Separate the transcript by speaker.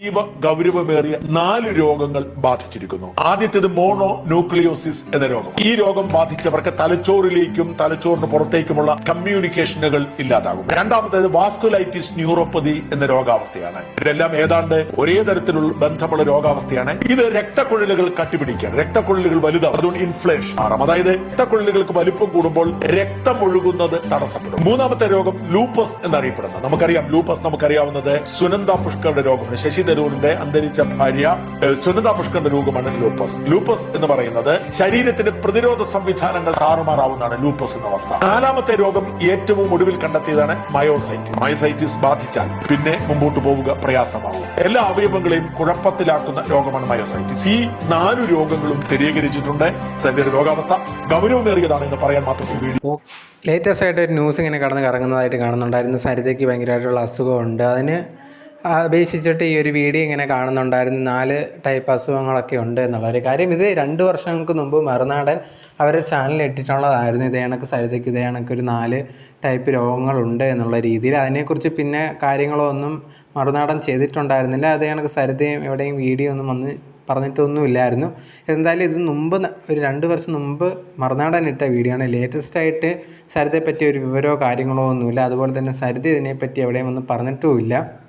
Speaker 1: അതീവ ഗൗരവമേറിയ നാല് രോഗങ്ങൾ ബാധിച്ചിരിക്കുന്നു. ആദ്യത്തേത് മോണോ ന്യൂക്ലിയോസിസ് എന്ന രോഗം. ഈ രോഗം ബാധിച്ചവർക്ക് തലച്ചോറിലേക്കും തലച്ചോറിന് പുറത്തേക്കുമുള്ള കമ്മ്യൂണിക്കേഷനുകൾ ഇല്ലാതാകും. രണ്ടാമത്തേത് വാസ്കുലൈറ്റിസ് ന്യൂറോപ്പതി എന്ന രോഗാവസ്ഥയാണ്. ഇതെല്ലാം ഏതാണ്ട് ഒരേ തരത്തിലുള്ള ബന്ധമുള്ള രോഗാവസ്ഥയാണ്. ഇത് രക്തക്കുഴലുകൾ കട്ടിപിടിക്കാൻ രക്തക്കുഴലുകൾ വലുതാവും അതുകൊണ്ട് ഇൻഫ്ലേഷൻ മാറും അതായത് രക്തക്കുഴലുകൾക്ക് വലിപ്പം കൂടുമ്പോൾ രക്തം ഒഴുകുന്നത് തടസ്സപ്പെടും. മൂന്നാമത്തെ രോഗം ലൂപ്പസ് എന്നറിയപ്പെടുന്നത്. നമുക്കറിയാം ലൂപ്പസ് നമുക്കറിയാവുന്നത് സുനന്ദ പുഷ്കറുടെ രോഗമാണ്. ശശി തരൂരിന്റെ അന്തരിച്ച ഭാര്യ സുനിതാ പുഷ്കറിന്റെ രോഗമാണ് ലൂപ്പസ് ലൂപ്പസ് എന്ന് പറയുന്നത് ശരീരത്തിന്റെ പ്രതിരോധ സംവിധാനങ്ങൾ താറുമാറാവുന്നതാണ് ലൂപ്പസ് എന്ന അവസ്ഥ. നാലാമത്തെ രോഗം ഏറ്റവും ഒടുവിൽ കണ്ടെത്തിയതാണ് മയോസൈറ്റിസ് മയോസൈറ്റിസ് ബാധിച്ചാൽ പിന്നെ മുമ്പോട്ട് പോവുക പ്രയാസമാവും. എല്ലാ അവയവങ്ങളെയും കുഴപ്പത്തിലാക്കുന്ന രോഗമാണ് മയോസൈറ്റിസ് ഈ നാലു രോഗങ്ങളും സ്ഥിരീകരിച്ചിട്ടുണ്ട്. ശരീര രോഗാവസ്ഥ ഗൗരവമേറിയതാണ് എന്ന് പറയാൻ മാത്രം
Speaker 2: ലേറ്റസ്റ്റ് ആയിട്ട് ഒരു ന്യൂസ് ഇങ്ങനെ കടന്ന് കറങ്ങുന്നതായിട്ട് കാണുന്നുണ്ടായിരുന്നു. സരിതയ്ക്ക് ഭയങ്കരമായിട്ടുള്ള അസുഖമുണ്ട്. അതിന് അപേക്ഷിച്ചിട്ട് ഈ ഒരു വീഡിയോ ഇങ്ങനെ കാണുന്നുണ്ടായിരുന്നു. നാല് ടൈപ്പ് അസുഖങ്ങളൊക്കെ ഉണ്ട് എന്നുള്ള ഒരു കാര്യം. ഇത് രണ്ട് വർഷങ്ങൾക്ക് മുമ്പ് മറുനാടൻ അവരുടെ ചാനലിൽ ഇട്ടിട്ടുള്ളതായിരുന്നു. ഇതേ കണക്ക് സരിതയ്ക്ക് ഇതേ കണക്ക് ഒരു നാല് ടൈപ്പ് രോഗങ്ങളുണ്ട് എന്നുള്ള രീതിയിൽ. അതിനെക്കുറിച്ച് പിന്നെ കാര്യങ്ങളോ ഒന്നും മറുനാടൻ ചെയ്തിട്ടുണ്ടായിരുന്നില്ല. അതേ കണക്ക് സരിതയും എവിടെയും വീഡിയോ ഒന്നും വന്ന് പറഞ്ഞിട്ടൊന്നുമില്ലായിരുന്നു. എന്തായാലും ഇത് മുമ്പ് ഒരു രണ്ട് വർഷം മുമ്പ് മറുനാടൻ ഇട്ട വീഡിയോ ആണ്. ലേറ്റസ്റ്റ് ആയിട്ട് സരിതയെ ഒരു വിവരമോ കാര്യങ്ങളോ ഒന്നുമില്ല. അതുപോലെ തന്നെ സരിത ഇതിനെപ്പറ്റി എവിടെയും ഒന്നും പറഞ്ഞിട്ടുമില്ല.